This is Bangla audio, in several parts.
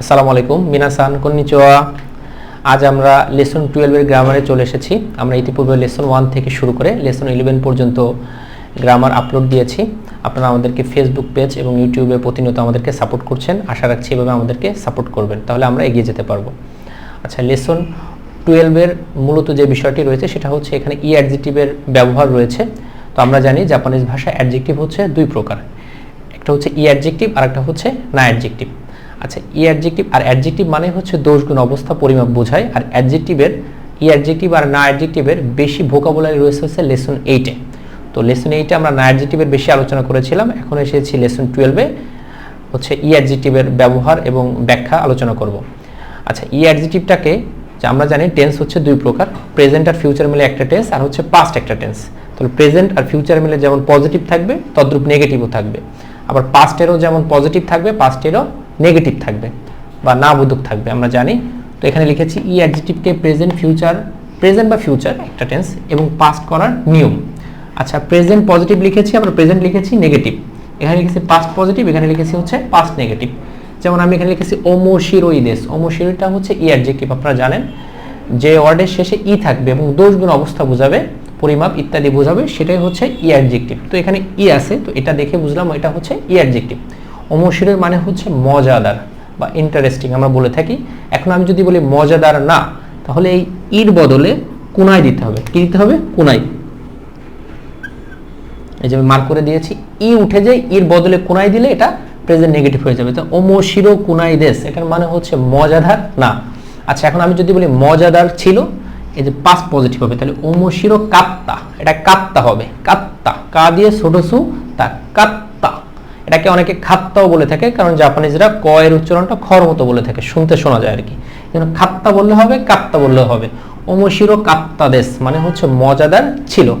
আসসালামু আলাইকুম মিনাসান কন্নিচোয়া। আজ আমরা লেসন টুয়েলভের গ্রামারে চলে এসেছি। আমরা ইতিপূর্বে লেসন ওয়ান থেকে শুরু করে লেসন ইলেভেন পর্যন্ত গ্রামার আপলোড দিয়েছি। আপনারা আমাদেরকে ফেসবুক পেজ এবং ইউটিউবে প্রতিনিয়ত আমাদেরকে সাপোর্ট করছেন। আশা রাখছি এভাবে আমাদেরকে সাপোর্ট করবেন। তাহলে আমরা এগিয়ে যেতে পারব। আচ্ছা লেসন টুয়েলভের মূলত যে বিষয়টি রয়েছে সেটা হচ্ছে এখানে ই অ্যাডজেক্টিভের ব্যবহার রয়েছে। তো আমরা জানি জাপানিজ ভাষায় অ্যাডজেক্টিভ হচ্ছে দুই প্রকার। একটা হচ্ছে ই অ্যাডজেক্টিভ আর একটা হচ্ছে না অ্যাডজেক্টিভ আচ্ছা ই অ্যাডজেক্টিভ আর অ্যাডজেক্টিভ মানে হচ্ছে দোষগুণ অবস্থা পরিমাপ বোঝায়, আর অ্যাডজেক্টিভের ই অ্যাডজেক্টিভ আর না অ্যাডজেক্টিভের বেশি ভোকাবুলারি রয়েছে হচ্ছে লেসন এইটে তো লেসন এইটে আমরা না অ্যাডজেক্টিভের বেশি আলোচনা করেছিলাম, এখন এসেছি লেসন টুয়েলভে হচ্ছে ই অ্যাডজেক্টিভের ব্যবহার এবং ব্যাখ্যা আলোচনা করব। আচ্ছা ই অ্যাডজেক্টিভটাকে যে আমরা জানি টেন্স হচ্ছে দুই প্রকার প্রেজেন্ট আর ফিউচার মিলে একটা টেন্স আর হচ্ছে পাস্ট একটা টেন্স তাহলে প্রেজেন্ট আর ফিউচার মিলে যেমন পজিটিভ থাকবে, তদ্রূপ নেগেটিভও থাকবে। আবার পাস্টেরও যেমন পজিটিভ থাকবে পাস্টেরও নেগেটিভ থাকবে বা না বোধক থাকবে, আমরা জানি। তো এখানে লিখেছি ই অ্যাডজেক্টিভকে প্রেজেন্ট ফিউচার প্রেজেন্ট বা ফিউচার একটা টেন্স এবং পাস্ট করার নিয়ম। আচ্ছা প্রেজেন্ট পজিটিভ লিখেছি আমরা প্রেজেন্ট লিখেছি নেগেটিভ এখানে লিখেছি পাস্ট পজিটিভ এখানে লিখেছি হচ্ছে পাস্ট নেগেটিভ যেমন আমি এখানে লিখেছি ওমোশিরোইদেস ওমোশিরোটা হচ্ছে ই অ্যাডজেক্টিভ আপনারা জানেন। যে ওয়ার্ডের শেষে ই থাকবে এবং দোষগুণ অবস্থা বোঝাবে, পরিমাপ ইত্যাদি বোঝাবে, সেটাই হচ্ছে ই অ্যাডজেক্টিভ তো এখানে ই আছে, তো এটা দেখে বুঝলাম, এটা হচ্ছে ই অ্যাডজেক্টিভ অমশিরের মানে হচ্ছে মজাদার বা ইন্টারেস্টিং আমরা বলে থাকি। এখন আমি যদি বলি মজাদার না, তাহলে এই ইর বদলে কোনায় দিতে হবে। কি দিতে হবে? কোনায়। এই যে আমি মার্ক করে দিয়েছি, ই উঠে যায়, ইর বদলে কোনায় দিলে এটা প্রেজেন্ট নেগেটিভ হয়ে যাবে। তো অমশিরো কোনাই দেশ, এটার মানে হচ্ছে মজাদার না। আচ্ছা এখন আমি যদি বলি মজাদার ছিল, এই যে পাস পজিটিভ হবে, তাহলে ওমশিরো কাত্তা, এটা কাত্তা হবে, কাত্তা। কা দিয়ে ছোট সু, তা কাত্তা। এটাকে অনেকে খাত্তাও বলে থাকে, কারণ জাপানিজরা ক এর উচ্চারণটা খর মতো বলে থাকে, শুনতে শোনা যায় আর কি। যেন খাত্তা বললে হবে, কাত্তা বললে হবে। ওমশিরো কাত্তা দেশ মানে হচ্ছে মজাদার ছিল।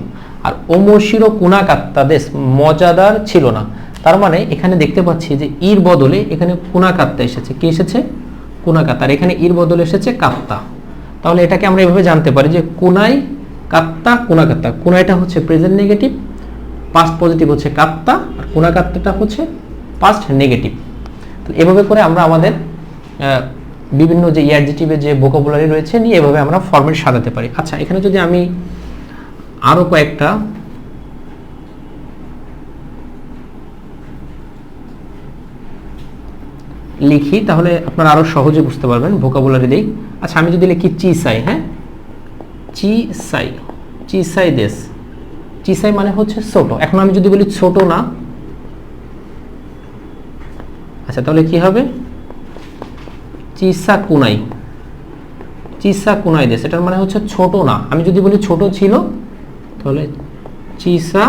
আর ওমশিরো কুনা কাত্তা দেশ মজাদার ছিল না। তার মানে এখানে দেখতে পাচ্ছি যে ইর বদলে এখানে কুনা কাত্তা এসেছে। কি এসেছে? কুনা কাত্তা। আর এখানে ইর বদলে এসেছে কাত্তা। তাহলে এটাকে আমরা এভাবে জানতে পারি যে কোনাই কাত্তা, কোনা কাত্তা। কোনাইটা হচ্ছে প্রেজেন্ট নেগেটিভ পাস্ট পজিটিভ হচ্ছে কাত্তা, আর কোনা কাত্তাটা হচ্ছে পাস্ট নেগেটিভ তো এভাবে করে আমরা আমাদের বিভিন্ন যে ইয়ারজিটিভের যে ভোকাবুলারি রয়েছে নিয়ে এভাবে আমরা ফর্মেট সাজাতে পারি। আচ্ছা এখানে যদি আমি আরও কয়েকটা লিখি, তাহলে আপনারা আরও সহজে বুঝতে পারবেন ভোকাবুলারি দিই আচ্ছা আমি যদি লিখি চিসাই হ্যাঁ? চি সাই চি সাই দেশ। চিসাই মানে হচ্ছে ছোট। এখন আমি যদি বলি ছোট না আচ্ছা তাহলে কি হবে? চিসা কুনাই চিসা কুনাই দেশ এটার মানে হচ্ছে ছোট না। আমি যদি বলি ছোট ছিল, তাহলে চিসা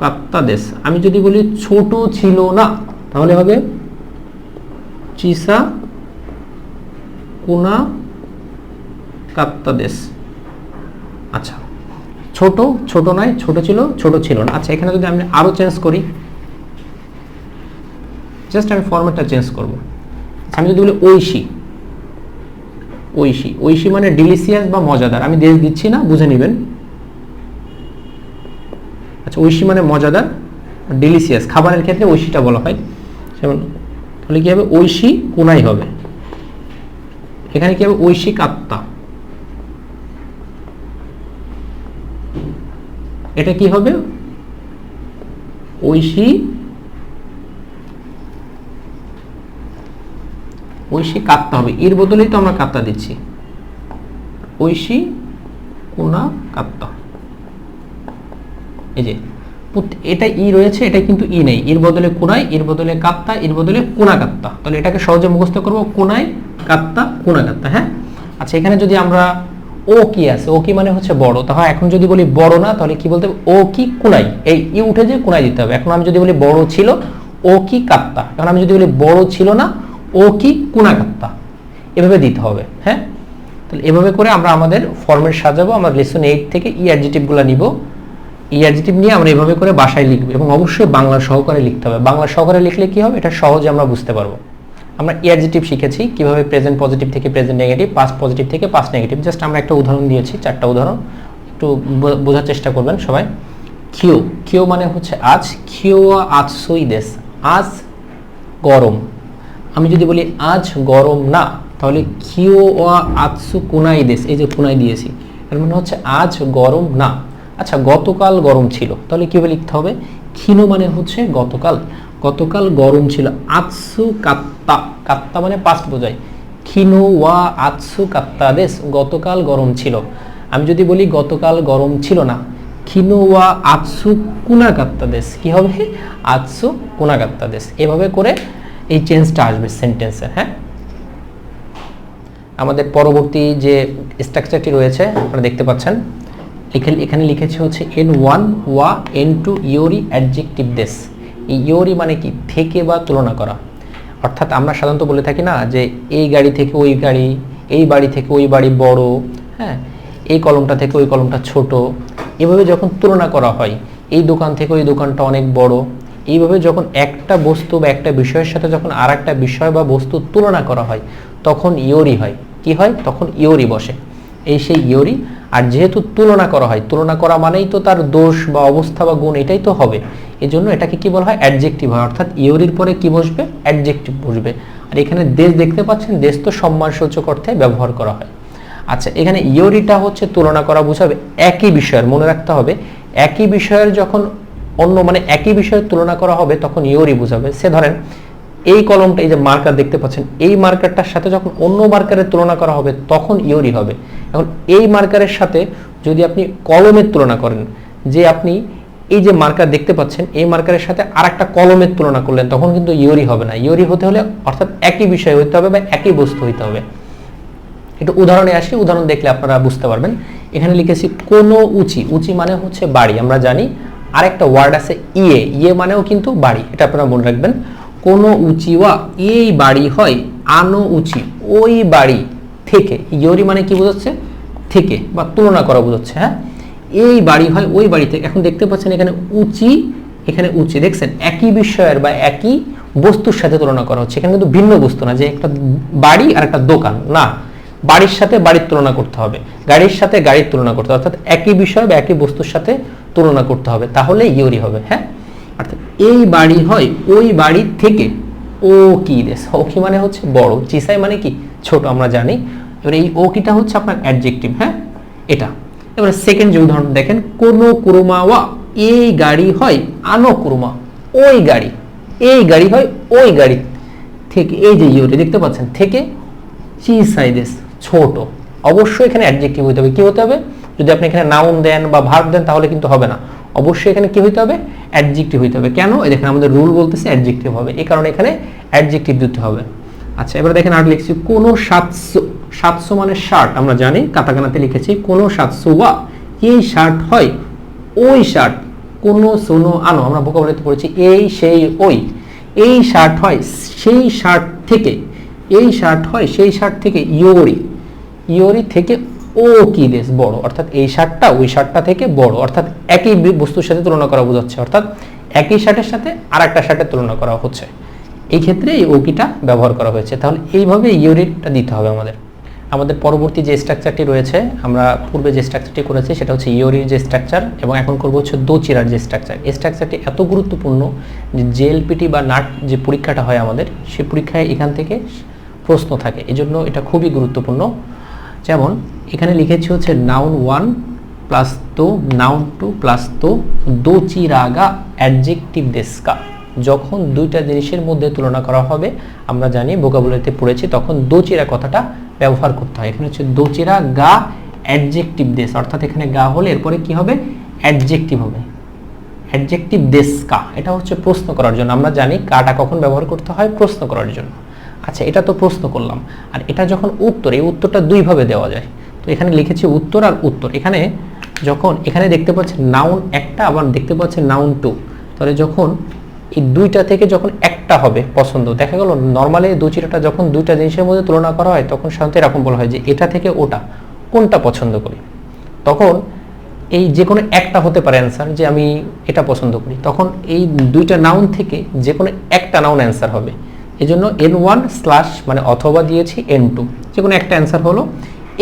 কাত্তা দেশ আমি যদি বলি ছোট ছিল না, তাহলে হবে চিসা কোনা কাত্তা দেশ আচ্ছা ছোট ছোট নয়, ছোট ছিল ছোট ছিল না। আচ্ছা এখানে যদি আমি আরও চেঞ্জ করি জাস্ট আমি ফরম্যাটটা চেঞ্জ করব। আমি যদি বলি ঐশী ঐশী ঐশী মানে ডিলিশিয়াস বা মজাদার। আমি দেশ দিচ্ছি না, বুঝে নেবেন। আচ্ছা ঐশী মানে মজাদার ডিলিশিয়াস খাবারের ক্ষেত্রে ঐশীটা বলা হয়। যেমন, তাহলে কি হবে? ঐশী, কোনাই হবে। এখানে কি হবে? ঐশী কাত্তা। এটা কি হবে? ঐশী ঐশী কাত্তা হবে। এর বদলেই তো আমরা কাত্তা দিচ্ছি। ঐশী, কোনা কাত্তা এই যে এটা ই রয়েছে, এটা কিন্তু ই নেই। এর বদলে কোনায়, এর বদলে কাত্তা এর বদলে কোনা কাত্তা তাহলে এটাকে সহজে মুখস্থ করব, কোনায় কাত্তা কোনা কাত্তা হ্যাঁ? আচ্ছা এখানে যদি আমরা ও কি আছে? ও কি মানে হচ্ছে বড়? তাহলে এখন যদি বলি বড় না, তাহলে কি বলতে ও কি কোনাই? এই ই উঠে যে কোনাই দিতে হবে। এখন আমি যদি বলি বড় ছিল, ও কি কাত্তা? এখন আমি যদি বলি বড় ছিল না, ও কি কোনা কাত্তা এভাবে দিতে হবে হ্যাঁ? তাহলে এভাবে করে আমরা আমাদের ফর্মেট সাজাবো। আমরা লেসন এইট থেকে ই অ্যাডজেটিভগুলো নিব। ই অ্যাডজেটিভ নিয়ে আমরা এভাবে করে বাসায় লিখব এবং অবশ্যই বাংলা সহকারে লিখতে হবে। বাংলা সহকারে লিখলে কি হবে? এটা সহজে আমরা বুঝতে পারব। আমরা ই শিখেছি, কীভাবে প্রেজেন্ট পজিটিভ থেকে প্রেজেন্ট নেগেটিভ পাস্ট পজিটিভ থেকে পাস্ট নেগেটিভ জাস্ট আমরা একটা উদাহরণ দিয়েছি, চারটা উদাহরণ। একটু বোঝার চেষ্টা করবেন সবাই। কিও কিও মানে হচ্ছে আজ কিও আজ সই দেশ, আজ গরম। আমি যদি বলি আজ গরম না, তাহলে ওয়া আতসু কুনাই দেশ, এই যে কুনাই দিয়েছি, এর মানে হচ্ছে আজ গরম না। আচ্ছা গতকাল গরম ছিল, তাহলে কীভাবে লিখতে হবে? ক্ষীণ মানে হচ্ছে গতকাল। গতকাল গরম ছিল। আতসু কাত্তা। কাত্তা মানে পাস্ট বোঝায়। ক্ষীণ ওয়া আতসু কাত্তা দেশ, গতকাল গরম ছিল। আমি যদি বলি গতকাল গরম ছিল না, ক্ষীণ ওয়া আতসু কুনাকাত্তা দেশ, কি হবে? আতসু কুনাকাত্তা দেশ। এভাবে করে এই চেঞ্জটা আসবে সেন্টেন্সের হ্যাঁ? আমাদের পরবর্তী যে স্ট্রাকচারটি রয়েছে, আপনারা দেখতে পাচ্ছেন। এখানে লিখেছে হচ্ছে এন ওয়ান ওয়া এন টু ইওরি অ্যাডজেক্টিভ দেশ। এই ইওরি মানে কি? থেকে বা তুলনা করা। অর্থাৎ আমরা সাধারণত বলে থাকি না যে এই গাড়ি থেকে ওই গাড়ি, এই বাড়ি থেকে ওই বাড়ি বড় হ্যাঁ? এই কলমটা থেকে ওই কলমটা ছোট। এভাবে যখন তুলনা করা হয়, এই দোকান থেকে ওই দোকানটা অনেক বড়, এইভাবে যখন একটা বস্তু বা একটা বিষয়ের সাথে যখন আর একটা বিষয় বা বস্তু তুলনা করা হয়, তখন ইয়োরি হয়। কি হয়? তখন ইয়োরি বসে। এই সেই ইয়োরি। আর যেহেতু তুলনা করা হয়, তুলনা করা মানেই তো তার দোষ বা অবস্থা বা গুণ এটাই তো হবে। এই জন্য এটাকে কি বলা হয়? অ্যাডজেক্টিভ হয়। অর্থাৎ ইওরির পরে কি বসবে? অ্যাডজেক্টিভ বসবে। আর এখানে দেশ দেখতে পাচ্ছেন, দেশ তো সম্মানসূচক অর্থে ব্যবহার করা হয়। আচ্ছা এখানে ইওরিটা হচ্ছে তুলনা করা বোঝাবে একই বিষয়ের, মনে রাখতে হবে, একই বিষয়ের যখন অন্য মানে একই বিষয়ের তুলনা করা হবে, তখন ইওরি বোঝাবে। সে ধরেন, এই কলমটা, এই যে মার্কার দেখতে পাচ্ছেন, এই মার্কারটার সাথে যখন অন্য মার্কারের তুলনা করা হবে, তখন ইওরি হবে। এখন এই মার্কারের সাথে যদি আপনি কলমের তুলনা করেন, যে আপনি এই যে মার্কার দেখতে পাচ্ছেন, এই মার্কারের সাথে আর একটা কলমের তুলনা করলেন, তখন কিন্তু ইওরি হবে না। ইওরি হতে হলে অর্থাৎ একই বিষয় হইতে হবে বা একই বস্তু হইতে হবে। একটু উদাহরণে আসি, উদাহরণ দেখলে আপনারা বুঝতে পারবেন। এখানে লিখেছি কোনো উচি উচি মানে হচ্ছে বাড়ি, আমরা জানি। আরেকটা ওয়ার্ড আছে ইয়ে ইয়ে মানেও কিন্তু বাড়ি, এটা আপনারা মনে রাখবেন। কোনো উচি ওয়া এই বাড়ি হয় আনো উচি, ওই বাড়ি থেকে ইয়োরি মানে কি বোঝাচ্ছে? থেকে বা তুলনা করা বোঝাচ্ছে হ্যাঁ? এই বাড়ি হয় ওই বাড়ি থেকে এখন দেখতে পাচ্ছেন এখানে উঁচি এখানে উঁচি। দেখছেন, একই বিষয়ের বা একই বস্তুর সাথে তুলনা করা হচ্ছে। এখানে কিন্তু ভিন্ন বস্তু না, যে একটা বাড়ি আর একটা দোকান। না, বাড়ির সাথে বাড়ির তুলনা করতে হবে। গাড়ির সাথে গাড়ির তুলনা করতে হবে। অর্থাৎ একই বিষয় বা একই বস্তুর সাথে তুলনা করতে হবে। তাহলে ইউরি হবে হ্যাঁ? অর্থাৎ এই বাড়ি হয় ওই বাড়ির থেকে ও কি দেশ? ও কি মানে হচ্ছে বড়। চিসাই মানে কি? ছোট, আমরা জানি। এবার এই ও কিটা হচ্ছে আপনার অ্যাডজেক্টিভ হ্যাঁ? এটা। এবারে সেকেন্ড যে উদাহরণ দেখেন, কোন কুরুমা ওয়া এই গাড়ি হয় আনো কুরুমা, ওই গাড়ি, এই গাড়ি হয় ওই গাড়ি। থেকে, এই যে ইউরি দেখতে পাচ্ছেন, থেকে চিসাই দেশ ছোট। অবশ্যই এখানে অ্যাডজেক্টিভ হতে হবে। কি হতে হবে? যদি আপনি এখানে নাউন দেন বা ভার্ব দেন, তাহলে কিন্তু হবে না। অবশ্যই এখানে কি হইতে হবে? অ্যাডজেক্টিভ হইতে হবে। কেন? এই দেখেন, আমাদের রুল বলতেছে অ্যাডজেক্টিভ হবে। এই কারণে এখানে অ্যাডজেক্টিভ দিতে হবে। আচ্ছা এবার দেখেন আর লিখছি, কোনো সাতশো সাতশো মানে শার্ট আমরা জানি, কাতাকানাতে লিখেছি, কোনো সাতশো ওয়া এই শার্ট হয় ওই শার্ট কোনো সোনো আনো, আমরা ভোকাবলিতে পড়েছি এই, সেই, ওই। এই শার্ট হয় সেই শার্ট থেকে, এই শার্ট হয় সেই শার্ট থেকে ইয়োরি। ইয়োরি থেকে ও কি দেশ বড়? অর্থাৎ এই শার্টটা ওই শার্টটা থেকে বড়। অর্থাৎ একই বস্তুর সাথে তুলনা করা বোঝাচ্ছে। অর্থাৎ একই শার্টের সাথে আর একটা শার্টের তুলনা করা হচ্ছে। এই ক্ষেত্রে এই ওকিটা ব্যবহার করা হয়েছে। তাহলে এইভাবে ইউরিটটা দিতে হবে আমাদের। আমাদের পরবর্তী যে স্ট্রাকচারটি রয়েছে, আমরা পূর্বে যে স্ট্রাকচারটি করেছি সেটা হচ্ছে ইওরির যে স্ট্রাকচার এবং এখন করব হচ্ছে দোচিরার যে স্ট্রাকচার এই স্ট্রাকচারটি এত গুরুত্বপূর্ণ যে জেএলপিটি বা নাট যে পরীক্ষাটা হয় আমাদের সেই পরীক্ষায় এখান থেকে প্রশ্ন থাকে। এজন্য এটা খুবই গুরুত্বপূর্ণ। যেমন, এখানে লিখেছি হচ্ছে নাউন ওয়ান প্লাস তো নাউন টু প্লাস তো দো চিরাগা অ্যাডজেক্টিভ দেশকা যখন দুইটা জিনিসের মধ্যে তুলনা করা হবে, আমরা জানি বোকাবুলারিতে পড়েছি, তখন দোচিরা কথাটা ব্যবহার করতে হয়। এখানে হচ্ছে দোচিরা গা অ্যাডজেক্টিভ দেশ অর্থাৎ এখানে গা হলে এরপরে কি হবে? অ্যাডজেক্টিভ হবে। অ্যাডজেক্টিভ দেশ কা এটা হচ্ছে প্রশ্ন করার জন্য। আমরা জানি কাটা কখন ব্যবহার করতে হয়, প্রশ্ন করার জন্য। আচ্ছা এটা তো প্রশ্ন করলাম। আর এটা যখন উত্তর, এই উত্তরটা দুইভাবে দেওয়া যায়। তো এখানে লিখেছি উত্তর আর উত্তর। এখানে যখন, এখানে দেখতে পাচ্ছেন নাউন একটা, আবার দেখতে পাচ্ছেন নাউন টু তাহলে যখন এই দুইটা থেকে যখন একটা হবে পছন্দ, দেখা গেল নর্মালি দুচিরাটা যখন দুইটা জিনিসের মধ্যে তুলনা করা হয়, তখন সাধারণত এরকম বলা হয় যে এটা থেকে ওটা, কোনটা পছন্দ করি? তখন এই যে কোনো একটা হতে পারে অ্যান্সার যে আমি এটা পছন্দ করি। তখন এই দুইটা নাউন থেকে যে কোনো একটা নাউন অ্যান্সার হবে। এই জন্য এন ওয়ান স্ল্যাশ মানে অথবা দিয়েছি এন টু যে কোনো একটা অ্যান্সার হলো।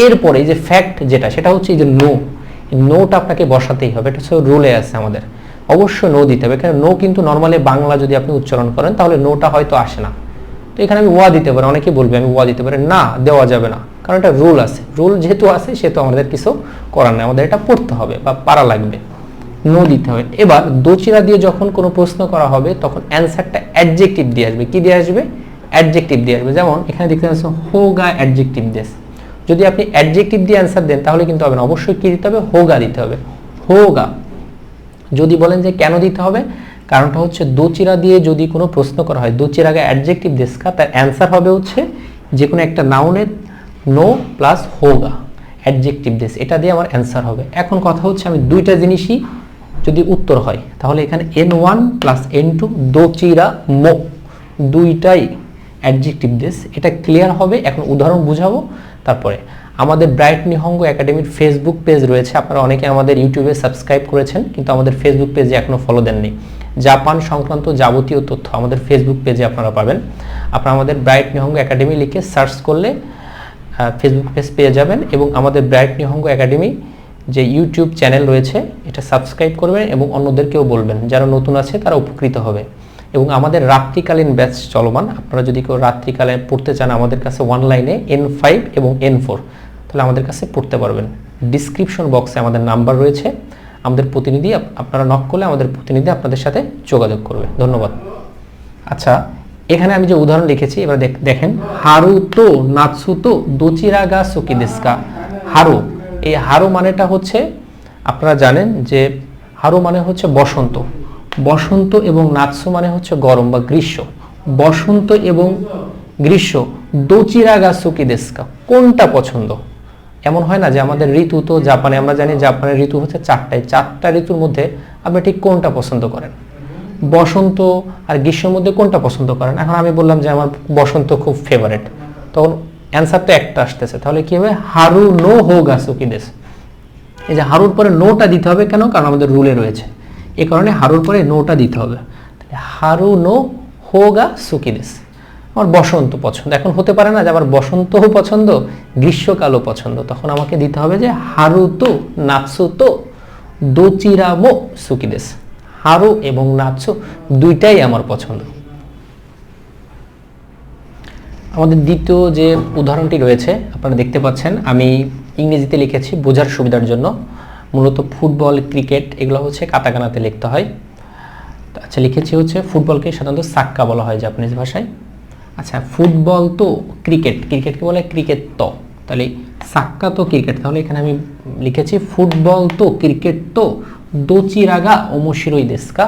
এরপরে যে ফ্যাক্ট যেটা, সেটা হচ্ছে এই যে নো নোটা আপনাকে বসাতেই হবে। এটা হচ্ছে রুলে আছে আমাদের। অবশ্যই নো দিতে হবে। কারণ নো কিন্তু নর্মালি বাংলা যদি আপনি উচ্চারণ করেন, তাহলে নোটা হয়তো আসে না। তো এখানে আমি ওয়া দিতে পারি অনেকে বলবে আমি ওয়া দিতে পারি। না, দেওয়া যাবে না। কারণ এটা রুল আছে। রুল যেহেতু আছে, সেহেতু আমাদের কিছু করার নেই। আমাদের এটা পড়তে হবে বা পারা লাগবে। নো দিতে হবে। এবার দোচিরা দিয়ে যখন কোনো প্রশ্ন করা হবে, তখন অ্যান্সারটা অ্যাডজেক্টিভ দিয়ে আসবে। কি দিয়ে আসবে? অ্যাডজেক্টিভ দিয়ে আসবে। যেমন এখানে দেখতে পাচ্ছেন হোগা অ্যাডজেক্টিভ দেশ যদি আপনি অ্যাডজেক্টিভ দিয়ে অ্যান্সার দেন, তাহলে কিন্তু হবে না। অবশ্যই কি দিতে হবে? হোগা দিতে হবে। হোগা। যদি বলেন যে কেন দিতে হবে? কারণটা হচ্ছে দোচিরা দিয়ে যদি কোনো প্রশ্ন করা হয় দোচিরাগে অ্যাডজেক্টিভ দেশকা তার অ্যান্সার হবে হচ্ছে যে কোনো একটা নাউনের নো প্লাস হোগা অ্যাডজেক্টিভ দেশ এটা দিয়ে আমার অ্যান্সার হবে। এখন কথা হচ্ছে আমি দুইটা জিনিসই যদি উত্তর হয়, তাহলে এখানে N one plus N two দোচিরা মো দুইটাই অ্যাডজেক্টিভ দেশ এটা ক্লিয়ার হবে, এখন উদাহরণ বুঝাবো, তারপরে। আমাদের ব্রাইট নিহঙ্গ একাডেমির ফেসবুক পেজ রয়েছে, আপনারা অনেকে আমাদের ইউটিউবে সাবস্ক্রাইব করেছেন, কিন্তু আমাদের ফেসবুক পেজে এখনও ফলো দেননি। জাপান সংক্রান্ত যাবতীয় তথ্য আমাদের ফেসবুক পেজে আপনারা পাবেন। আপনারা আমাদের ব্রাইট নিহঙ্গ একাডেমি লিখে সার্চ করলে ফেসবুক পেজ পেয়ে যাবেন এবং আমাদের ব্রাইট নিহঙ্গ একাডেমি যে ইউটিউব চ্যানেল রয়েছে, এটা সাবস্ক্রাইব করবেন এবং অন্যদেরকেও বলবেন, যারা নতুন আছে তারা উপকৃত হবে। এবং আমাদের রাত্রিকালীন ব্যাচ চলমান। আপনারা যদি কেউ রাত্রিকালে পড়তে চান, আমাদের কাছে অনলাইনে এন ফাইভ এবং এন ফোর তাহলে আমাদের কাছে পড়তে পারবেন। ডিসক্রিপশন বক্সে আমাদের নাম্বার রয়েছে। আমাদের প্রতিনিধি আপ- আপনারা নক করলে আমাদের প্রতিনিধি আপনাদের সাথে যোগাযোগ করবে। ধন্যবাদ। আচ্ছা এখানে আমি যে উদাহরণ লিখেছি, এবার দেখ- দেখেন। হারু তো নাৎসু তো দোচিরাগা সুকিদেস্কা হারু, এই হারু মানেটা হচ্ছে, আপনারা জানেন যে হারু মানে হচ্ছে বসন্ত। বসন্ত এবং নাৎসু মানে হচ্ছে গরম বা গ্রীষ্ম। বসন্ত এবং গ্রীষ্ম দোচিরাগা সুকিদেস্কা কোনটা পছন্দ? এমন হয় না যে আমাদের ঋতু তো জাপানে, আমরা জানি জাপানের ঋতু হচ্ছে চারটায়। চারটা ঋতুর মধ্যে আপনি ঠিক কোনটা পছন্দ করেন? বসন্ত আর গ্রীষ্মের মধ্যে কোনটা পছন্দ করেন? এখন আমি বললাম যে আমার বসন্ত খুব ফেভারেট তখন অ্যান্সার তো একটা আসতেছে। তাহলে কি হবে? হারু নো হোগা সুকিদেশ এই যে হারুর পরে নোটা দিতে হবে কেন? কারণ আমাদের রুলে রয়েছে। এই কারণে হারুর পরে নোটা দিতে হবে। হারু নো হোগা সুকিদেশ আমার বসন্ত পছন্দ। এখন হতে পারে না যে আমার বসন্তও পছন্দ, গ্রীষ্মকালও পছন্দ। তখন আমাকে দিতে হবে যে হারু তো নাৎসু তো দোচিরামো সুকিদেশ হারু এবং নাৎসু দুইটাই আমার পছন্দ। আমাদের দ্বিতীয় যে উদাহরণটি রয়েছে, আপনারা দেখতে পাচ্ছেন, আমি ইংরেজিতে লিখেছি, বোঝার সুবিধার জন্য। মূলত ফুটবল, ক্রিকেট এগুলো হচ্ছে কাতাকানাতে লিখতে হয়। আচ্ছা লিখেছি হচ্ছে ফুটবলকে সাধারণত সাক্কা বলা হয় জাপানিজ ভাষায়। আচ্ছা ফুটবল তো ক্রিকেট, ক্রিকেটকে বলে ক্রিকেট তো তাহলে সাক্কা তো ক্রিকেট, তাহলে এখানে আমি লিখেছি ফুটবল তো ক্রিকেট তো দোচিরাগা ওমশিরোই দেশকা,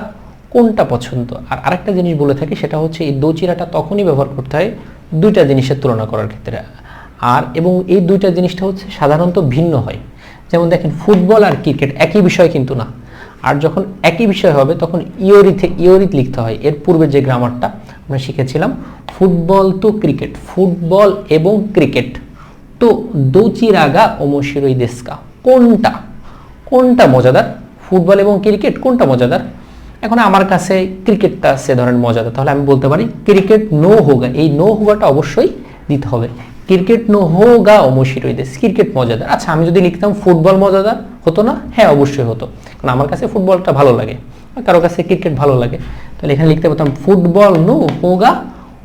কোনটা পছন্দ? আর আরেকটা জিনিস বলে থাকি, সেটা হচ্ছে এই দোচিরাটা তখনই ব্যবহার করতে হয় দুইটা জিনিসের তুলনা করার ক্ষেত্রে। আর এবং এই দুইটা জিনিসটা হচ্ছে সাধারণত ভিন্ন হয়। যেমন দেখেন, ফুটবল আর ক্রিকেট একই বিষয় কিন্তু না। আর যখন একই বিষয় হবে, তখন ইয়োরিথে ইয়োরিত লিখতে হয়। এর পূর্বে যে গ্রামারটা আমরা শিখেছিলাম, ফুটবল তো ক্রিকেট, ফুটবল এবং ক্রিকেট তো দোচি দোচিরাগা ওমশিরোই দেশকা। কোনটা? কোনটা মজাদার? ফুটবল এবং ক্রিকেট, কোনটা মজাদার? এখন আমার কাছে ক্রিকেটটা সে ধরেন মজাদার। তাহলে আমি বলতে পারি, ক্রিকেট নো হোগা এই নো হোগাটা অবশ্যই দিতে হবে। ক্রিকেট নো হোগা অমশিরোই দেশ ক্রিকেট মজাদার। আচ্ছা আমি যদি লিখতাম ফুটবল মজাদার, হতো না? হ্যাঁ অবশ্যই হতো। কারণ আমার কাছে ফুটবলটা ভালো লাগে। কারও কাছে ক্রিকেট ভালো লাগে। তাহলে এখানে লিখতে পারতাম, ফুটবল নো হোগা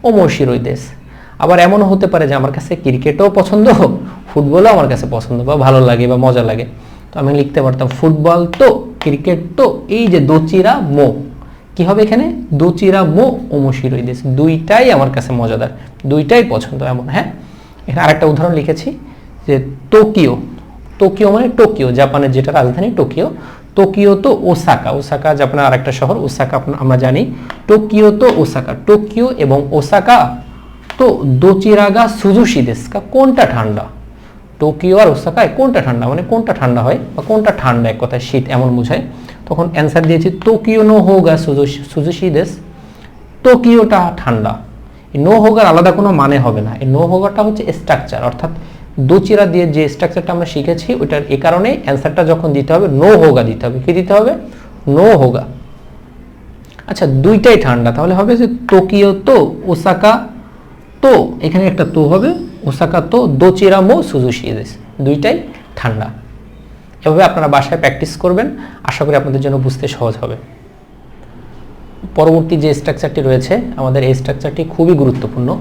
অমশিরোই দেশ আবার এমনও হতে পারে যে আমার কাছে ক্রিকেটও পছন্দ হোক ফুটবলও আমার কাছে পছন্দ, বা ভালো লাগে, বা মজা লাগে। তো আমি লিখতে পারতাম, ফুটবল তো, ক্রিকেট তো, এই যে দোচিরা মো। কি হবে এখানে? দোচিরা মো ওমশিরোই দেশ দুইটাই আমার কাছে মজাদার। দুইটাই পছন্দ এমন হ্যাঁ? এখানে আরেকটা উদাহরণ লিখেছি যে টোকিও টোকিও মানে টোকিও, জাপানের যেটা রাজধানী টোকিও। টোকিও তো ওসাকা ওসাকা জাপানের আরেকটা শহর, ওসাকা আমরা জানি। টোকিও তো ওসাকা, টোকিও এবং ওসাকা তো দোচিরাগা সুজুশি দেশকা, কোনটা ঠান্ডা? টোকিও আর ওসাকায় কোনটা ঠান্ডা? মানে কোনটা ঠান্ডা হয় বা কোনটা ঠান্ডা এক কথায় শীত এমন বোঝায়। তখন অ্যান্সার দিয়েছি, টোকিও নো হোগা সুজুশি দেশ। টোকিওটা ঠান্ডা। নো হোগার আলাদা কোনো মানে হবে না। এই নো হোগাটা হচ্ছে স্ট্রাকচার অর্থাৎ দোচিরা দিয়ে যে স্ট্রাকচারটা আমরা শিখেছি, ওইটার এ কারণে অ্যান্সারটা যখন দিতে হবে নো হোগা দিতে হবে। কি দিতে হবে? নো হোগা আচ্ছা দুইটাই ঠান্ডা। তাহলে হবে যে টোকিও তো, ওসাকা তো, এখানে একটা তো হবে, ওসাকা তো দোচিরামো সুজুশি দেশ দুইটাই ঠান্ডা। এভাবে আপনারা বাসায় প্র্যাকটিস করবেন। আশা করি আপনাদের জন্য বুঝতে সহজ হবে। পরবর্তী যে স্ট্রাকচারটি রয়েছে, আমাদের এই স্ট্রাকচারটি খুবই গুরুত্বপূর্ণ।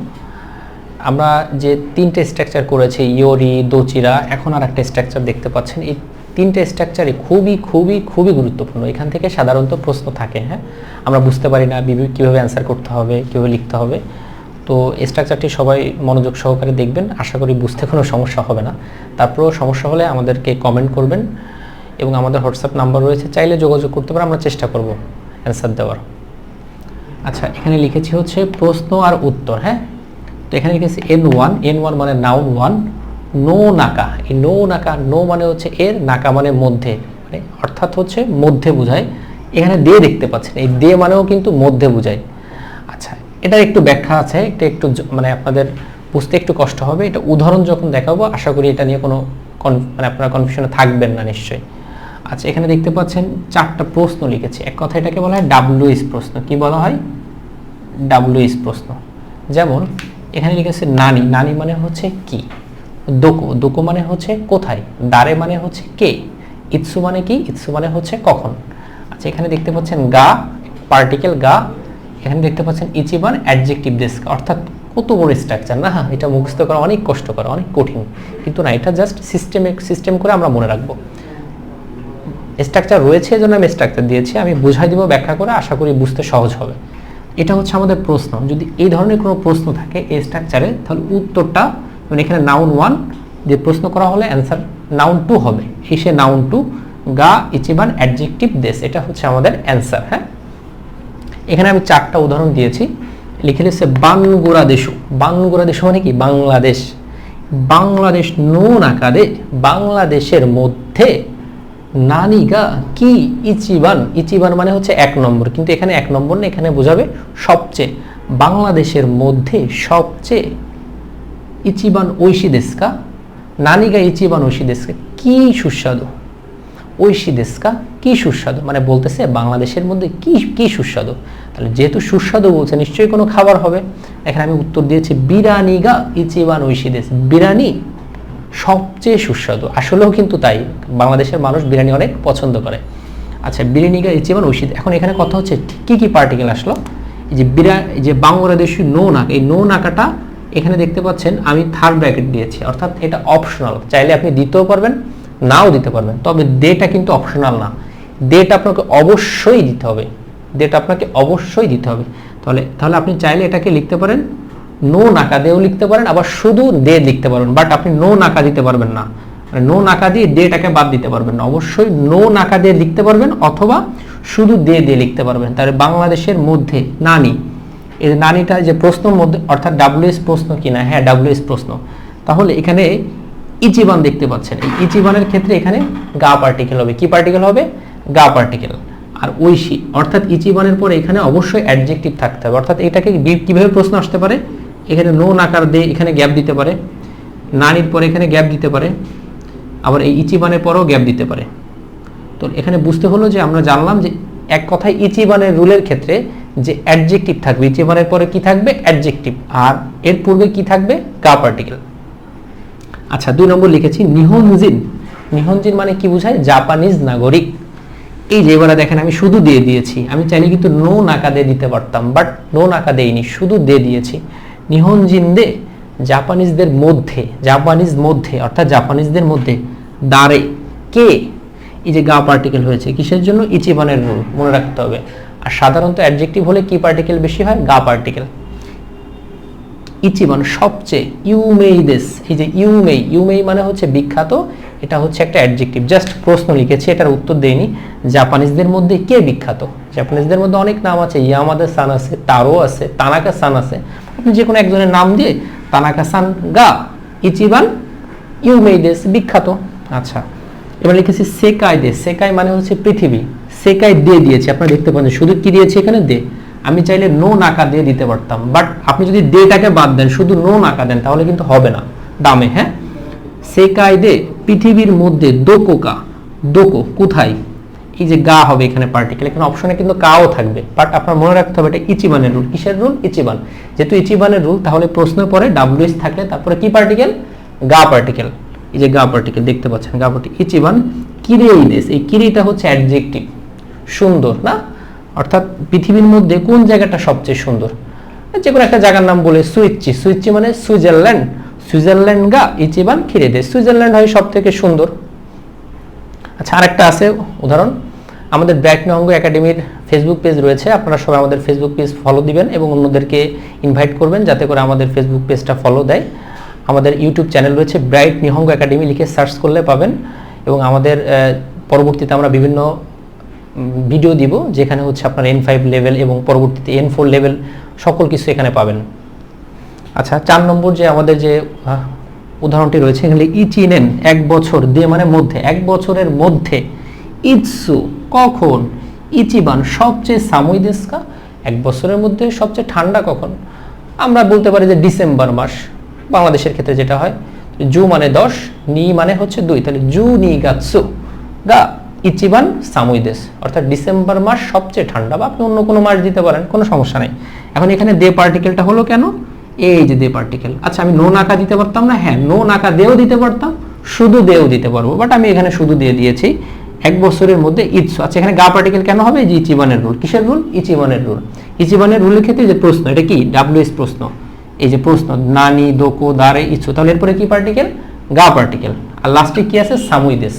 আমরা যে তিনটে স্ট্রাকচার করেছি, ইয়োরি, দোচিরা, এখন আর একটা স্ট্রাকচার দেখতে পাচ্ছেন। এই তিনটে স্ট্রাকচারই খুবই খুবই খুবই গুরুত্বপূর্ণ। এখান থেকে সাধারণত প্রশ্ন থাকে হ্যাঁ? আমরা বুঝতে পারি না কীভাবে অ্যান্সার করতে হবে, কীভাবে লিখতে হবে। তো স্ট্রাকচারটি সবাই মনোযোগ সহকারে দেখবেন। আশা করি বুঝতে কোনো সমস্যা হবে না। তারপরেও সমস্যা হলে আমাদেরকে কমেন্ট করবেন। এবং আমাদের হোয়াটসঅ্যাপ নাম্বার রয়েছে। চাইলে যোগাযোগ করতে পারেন। আমরা চেষ্টা করব অ্যান্সার দেওয়ার। আচ্ছা এখানে লিখেছি হচ্ছে প্রশ্ন আর উত্তর হ্যাঁ? তো এখানে লিখেছি এন ওয়ান এন ওয়ান মানে নাউন ওয়ান নো নাকা। এই নো নাকা নো মানে হচ্ছে এর, নাকা মানে মধ্যে। মানে অর্থাৎ হচ্ছে মধ্যে বোঝায়। এখানে দে দেখতে পাচ্ছেন, এই দে মানেও কিন্তু মধ্যে বোঝায়। আচ্ছা এটার একটু ব্যাখ্যা আছে, এটা একটু মানে আপনাদের বুঝতে একটু কষ্ট হবে। এটা উদাহরণ যখন দেখাবো, আশা করি এটা নিয়ে কোনো মানে আপনারা কনফিউশনে থাকবেন না নিশ্চয়ই। আচ্ছা এখানে দেখতে পাচ্ছেন চারটা প্রশ্ন লিখেছি। এক কথা এটাকে বলা হয় ডাব্লিউএস প্রশ্ন। কি বলা হয়? ডাব্লিউএস প্রশ্ন। যেমন, এখানে লিখেছে নানি। নানি মানে হচ্ছে কি? দোকো। দোকো মানে হচ্ছে কোথায়? দারে মানে হচ্ছে কে? ইৎসু মানে কি? ইৎসু মানে হচ্ছে কখন? আচ্ছা এখানে দেখতে পাচ্ছেন গা, পার্টিকেল গা। এখানে দেখতে পাচ্ছেন ইচিবান অ্যাডজেক্টিভ ডেস্ক। অর্থাৎ কত বড় স্ট্রাকচার, না? হ্যাঁ এটা মুখস্থ করা অনেক কষ্টকর, অনেক কঠিন। কিন্তু না, এটা জাস্ট সিস্টেমে সিস্টেম করে আমরা মনে রাখব। স্ট্রাকচার রয়েছে, এজন্য আমি স্ট্রাকচার দিয়েছি। আমি বুঝাই দিব, ব্যাখ্যা করে, আশা করি বুঝতে সহজ হবে। এটা হচ্ছে আমাদের প্রশ্ন। যদি এই ধরনের কোনো প্রশ্ন থাকে এই স্ট্রাকচারে তাহলে উত্তরটা মানে এখানে নাউন ওয়ান যে প্রশ্ন করা হলে অ্যান্সার নাউন টু হবে। হিসে নাউন টু গা, ইচিবান অ্যাডজেক্টিভ দেশ, এটা হচ্ছে আমাদের অ্যান্সার হ্যাঁ? এখানে আমি চারটা উদাহরণ দিয়েছি। লিখে লিখছে বানগুড়া দেশু বানগুড়া দেশ মানে কি? বাংলাদেশ। বাংলাদেশ নুন আকারে বাংলাদেশের মধ্যে নানিগা কি ইচিবান? ইচিবান মানে হচ্ছে এক নম্বর। কিন্তু এখানে এক নম্বর না, এখানে বোঝাবে সবচেয়ে, বাংলাদেশের মধ্যে সবচেয়ে ইচিবান ঐশী দেশকা নানিগা ইচিবান ঐশী দেশকা কি সুস্বাদু? ঐশী দেশকা কি সুস্বাদু? মানে বলতেছে বাংলাদেশের মধ্যে কি কি সুস্বাদু? তাহলে যেহেতু সুস্বাদু বলছে, নিশ্চয়ই কোনো খাবার হবে। এখানে আমি উত্তর দিয়েছি বিরানি গা ইচিবান ঐশী দেশ বিরানি সবচেয়ে সুস্বাদু। আসলেও কিন্তু তাই। বাংলাদেশের মানুষ বিরিয়ানি অনেক পছন্দ করে। আচ্ছা বিরিয়ানি গা ইচিবান ঐশী এখন এখানে কথা হচ্ছে কি কি পার্টিকেল আসলো? এই যে বিরা যে বাংলাদেশি নো নাক এই নো নাকাটা এখানে দেখতে পাচ্ছেন, আমি থার্ড ব্র্যাকেট দিয়েছি। অর্থাৎ এটা অপশনাল চাইলে আপনি দিতেও পারবেন, নাও দিতে পারবেন। তবে দেটা কিন্তু অপশনাল না। দেটা আপনাকে অবশ্যই দিতে হবে। দেটা আপনাকে অবশ্যই দিতে হবে। তাহলে তাহলে আপনি চাইলে এটাকে লিখতে পারেন নো নাকা দিয়েও লিখতে পারেন, আবার শুধু দে লিখতে পারবেন বাট আপনি নো নাকা দিতে পারবেন না। মানে নো নাকা দিয়ে দেটাকে বাদ দিতে পারবেন না। অবশ্যই নো নাকা দিয়ে লিখতে পারবেন, অথবা শুধু দে দিয়ে লিখতে পারবেন। তাহলে বাংলাদেশের মধ্যে নানি, এই নানিটা যে প্রশ্নের মধ্যে, অর্থাৎ ডাব্লিউএস প্রশ্ন কিনা? হ্যাঁ ডাব্লিউএস প্রশ্ন। তাহলে এখানে ইচিবান দেখতে পাচ্ছেন। এই ইচিবানের ক্ষেত্রে এখানে গা পার্টিকেল হবে। কি পার্টিকেল হবে? গা পার্টিকেল আর ঐশী, অর্থাৎ ইচিবানের পরে এখানে অবশ্যই অ্যাডজেক্টিভ থাকতে হবে। অর্থাৎ এটাকে কীভাবে প্রশ্ন আসতে পারে? এখানে নো নাকার দিয়ে এখানে গ্যাপ দিতে পারে নানির পরে এখানে গ্যাপ দিতে পারে, আবার এই ইচিবানের পরেও গ্যাপ দিতে পারে। তো এখানে বুঝতে হলো যে আমরা জানলাম যে এক কথায় ইচিবানের রুলের ক্ষেত্রে যে অ্যাডজেক্টিভ থাকবে ইচিবানের পরে কি থাকবে? অ্যাডজেক্টিভ আর এর পূর্বে কি থাকবে? গা পার্টিকেল আচ্ছা দুই নম্বর লিখেছি নিহনজিন নিহনজিন মানে কি বোঝায়? জাপানিজ নাগরিক। এই যে এবারে দেখেন, আমি শুধু দিয়ে দিয়েছি। আমি চাইলে কিন্তু নো নাকা দিয়ে দিতে পারতাম বাট নো নাকা দেইনি, শুধু দিয়ে দিয়েছি। নিহনজিন দে জাপানিজদের মধ্যে, জাপানিজ মধ্যে, অর্থাৎ জাপানিজদের মধ্যে দাঁড়ে কে? এই যে গা পার্টিকেল হয়েছে, কিসের জন্য? ইচিবানের রুল মনে রাখতে হবে। আর সাধারণত অ্যাডজেক্টিভ হলে কি পার্টিকেল বেশি হয়? গা পার্টিকেল ইচিবান সবচেয়ে ইউমেই দেশ এই যে ইউমেই ইউমেই মানে হচ্ছে বিখ্যাত, এটা হচ্ছে একটা অ্যাডজেক্টিভ জাস্ট প্রশ্ন লিখেছি, এটার উত্তর দেয়নি জাপানিজদের মধ্যে কে বিখ্যাত? জাপানিজদের মধ্যে অনেক নাম আছে ইয়ামাদা সান আছে তারো আছে তানাকা সান আছে। আপনি যে কোনো একজনের নাম দিয়ে তানাকা সান গা ইচিবান ইউমেই দেশ বিখ্যাত। আচ্ছা। এবার লিখেছি সেকাই দে। সেকাই মানে হচ্ছে পৃথিবী। সেকাই দে দিয়েছে। আপনারা দেখতে পাচ্ছেন শুধু কি দিয়েছে এখানে? দে। আমি চাইলে নো নাকা দিয়ে দিতে পারতাম বাট আপনি যদি দেটাকে বাদ দেন শুধু নো নাকা দেন তাহলে কিন্তু হবে না দামে হ্যাঁ? সেকাই দে পৃথিবীর মধ্যে দোকোকা দোকো কোথায়? এই যে গা হবে এখানে পার্টিকেল এখানে অপশনে কিন্তু কাও থাকবে বাট আপনার মনে রাখতে হবে এটা ইচিবানের রুল কিসের রুল ইচিবান। যেহেতু ইচিবানের রুল তাহলে প্রশ্ন পরে ডাব্লিউএস থাকলে তারপরে কি পার্টিকেল গা পার্টিকেল এই যে গা পার্টিকেল দেখতে পাচ্ছেন, গা পার্টিকেল ইচিবান কিরে দেশ এই কিরিটা হচ্ছে অ্যাডজেক্টিভ সুন্দর, না? অর্থাৎ পৃথিবীর মধ্যে কোন জায়গাটা সবচেয়ে সুন্দর? যে কোনো একটা জায়গার নাম বলে সুইচি। সুইচ্চি মানে সুইজারল্যান্ড। সুইজারল্যান্ড গা, ইচিবান খিরে দে সুইজারল্যান্ড হয় সব থেকে সুন্দর। আচ্ছা আরেকটা আছে উদাহরণ। আমাদের ব্রাইট নঙ্গ একাডেমির ফেসবুক পেজ রয়েছে। আপনারা সবাই আমাদের ফেসবুক পেজ ফলো দিবেন এবং অন্যদেরকে ইনভাইট করবেন যাতে করে আমাদের ফেসবুক পেজটা ফলো দেয়। আমাদের ইউটিউব চ্যানেল রয়েছে ব্রাইট নিহঙ্গ একাডেমি, লিখে সার্চ করলে পাবেন। এবং আমাদের পরবর্তীতে আমরা বিভিন্ন ভিডিও দিব যেখানে হচ্ছে আপনার এন ফাইভ লেভেল এবং পরবর্তীতে এন ফোর লেভেল সকল কিছু এখানে পাবেন। আচ্ছা চার নম্বর যে আমাদের যে উদাহরণটি রয়েছে, এখানে ইচিনেন এক বছর দিয়ে মানে মধ্যে, এক বছরের মধ্যে। ইৎসু কখন? ইচিবান সবচেয়ে সাময়িক দেশকা, এক বছরের মধ্যে সবচেয়ে ঠান্ডা কখন? আমরা বলতে পারি যে ডিসেম্বর মাস, বাংলাদেশের ক্ষেত্রে যেটা হয় জু মানে দশ, নি মানে হচ্ছে দুই, তাহলে জু, নি গাৎসু গা, ইচিবান সামুই দেশ, অর্থাৎ ডিসেম্বর মাস সবচেয়ে ঠান্ডা, বা আপনি অন্য কোনো মাস দিতে পারেন, কোনো সমস্যা নেই। এখন এখানে দে পার্টিকেলটা হলো কেন? এই যে দে পার্টিকেল আচ্ছা আমি নো নাকা দিতে পারতাম না? হ্যাঁ নো নাকা দেও দিতে পারতাম, শুধু দেও দিতে পারব বাট আমি এখানে শুধু দিয়ে দিয়েছি এক বছরের মধ্যে ইৎসু আচ্ছা এখানে গা পার্টিকেল কেন হবে? যে ইচিবানের রুল কিসের রুল ইচিবানের রুল ইচিবানের রুলের ক্ষেত্রে যে প্রশ্ন, এটা কি? ডাব্লিউএস প্রশ্ন। এই যে প্রশ্ন, নানি, দোকো দারে ইচ্ছু, তাহলে এরপরে কি পার্টিকেল গা পার্টিকেল আর লাস্টে কি আছে? সামুই সামুইদেশ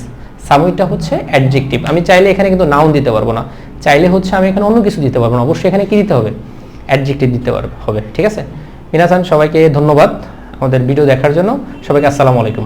সাময়িকটা হচ্ছে অ্যাডজেক্টিভ আমি চাইলে এখানে কিন্তু নাউন দিতে পারব না। চাইলে হচ্ছে আমি এখানে অন্য কিছু দিতে পারব না। অবশ্যই এখানে কি দিতে হবে? অ্যাডজেক্টিভ দিতে পারবে হবে। ঠিক আছে? মিনাসান সবাইকে ধন্যবাদ আমাদের ভিডিও দেখার জন্য। সবাইকে আসসালামু আলাইকুম।